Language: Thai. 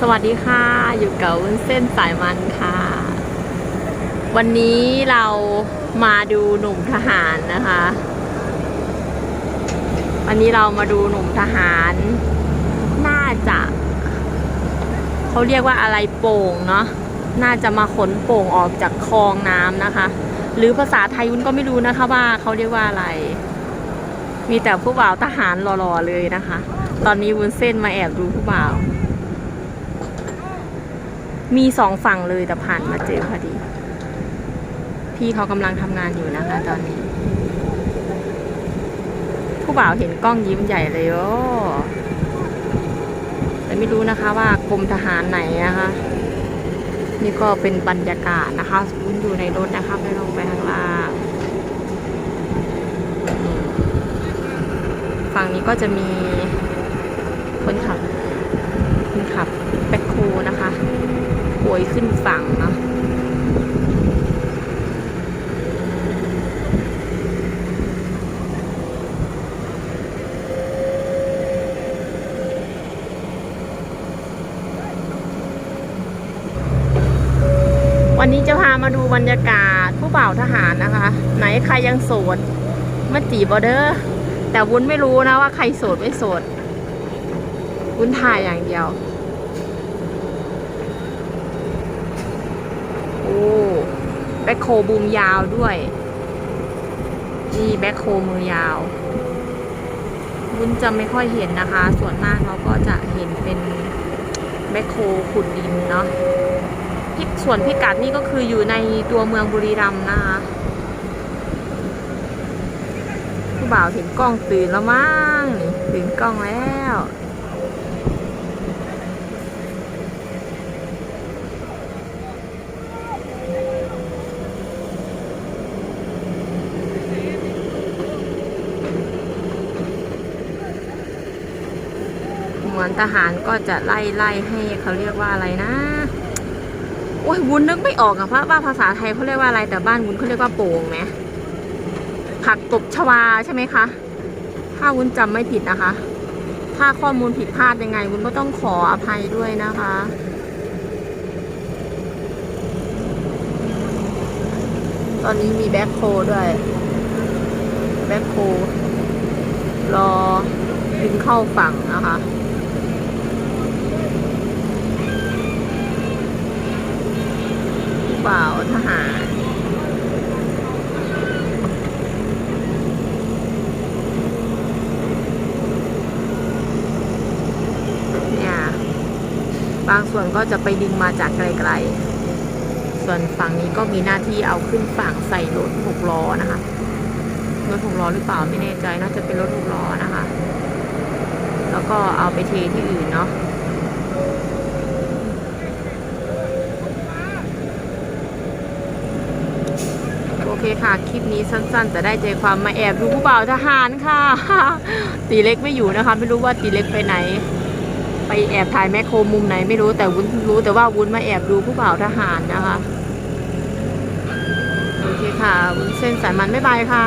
สวัสดีค่ะ อยู่กับวุ้นเส้นสายมันค่ะ วันนี้เรามาดูหนุ่มทหารนะคะ วันนี้เรามาดูหนุ่มทหาร น่าจะเขาเรียกว่าอะไรโป่งเนาะน่าจะมาขนโป่งออกจากคลองน้ำนะคะ หรือภาษาไทยวุ้นก็ไม่รู้นะคะว่าเขาเรียกว่าอะไร มีแต่ผู้บ่าวทหารหล่อๆเลยนะคะ ตอนนี้วุ้นเส้นมาแอบดูผู้บ่าว มีสองฝั่งเลยแต่ผ่านมาเจอพอดี พี่เขากำลังทำงานอยู่นะคะตอนนี้ ผู้บ่าวเห็นกล้องยิ้มใหญ่เลยโอ้แต่ไม่รู้นะคะว่ากรมทหารไหนนะคะนี่ก็เป็นบรรยากาศนะคะวุ้นอยู่ในรถนะคะไม่ลงไปข้างล่างฝั่งนี้ก็จะมีคนขับคนขับแบ็คโคนะคะ โวยขึ้นฝั่งเนาะวันนี้จะพามาดูบรรยากาศผู้บ่าวทหารนะคะ ไหนใครยังโสดมาจีบอเดอร์แต่วุ้นไม่รู้นะว่าใครโสดไม่โสดวุ้นถ่ายอย่างเดียว โอ้ แบ็คโคบูมยาวด้วย นี่แบ็คโคมือยาว วุ้นจะไม่ค่อยเห็นนะคะ ส่วนมากเราก็จะเห็นเป็นแบ็คโคขุดดินเนาะพิกส่วนพิกัดนี่ก็คืออยู่ในตัวเมืองบุรีรัมย์นะคะผู้บ่าวเห็นกล้องตื่นแล้วมั้งตื่นกล้องแล้ว เหมือนทหารก็จะไล่ไล่ให้เขาเรียกว่าอะไรนะ โอ้ยวุ้นนึกไม่ออกอะเพราะว่าภาษาไทยเขาเรียกว่าอะไรแต่บ้านวุ้นเขาเรียกว่าโป่งไหมผักตบชวาใช่ไหมคะ ถ้าวุ้นจำไม่ผิดนะคะ ถ้าข้อมูลผิดพลาดยังไง วุ้นก็ต้องขออภัยด้วยนะคะตอนนี้มีแบ็คโคด้วย แบ็คโครอดึงเข้าฝั่งนะคะ ผู้บ่าวทหาร เนี่ย บางส่วนก็จะไปดึงมาจากไกลๆ ส่วนฝั่งนี้ก็มีหน้าที่เอาขึ้นฝั่งใส่รถหกล้อนะคะรถหกล้อหรือเปล่าไม่แน่ใจน่าจะเป็นรถหกล้อนะคะ แล้วก็เอาไปเทที่อื่นเนาะโอเคค่ะ คลิปนี้สั้นๆ แต่ได้ใจความมาแอบดูผู้บ่าวทหารค่ะ ตีเล็กไม่อยู่นะคะ ไม่รู้ว่าตีเล็กไปไหน ไปแอบถ่ายแมคโครมุมไหนไม่รู้แต่วุ้นรู้แต่ว่าวุ้นมาแอบดูผู้บ่าวทหารนะคะ โอเคค่ะ วุ้นเส้นสายมันบ๊ายบายค่ะ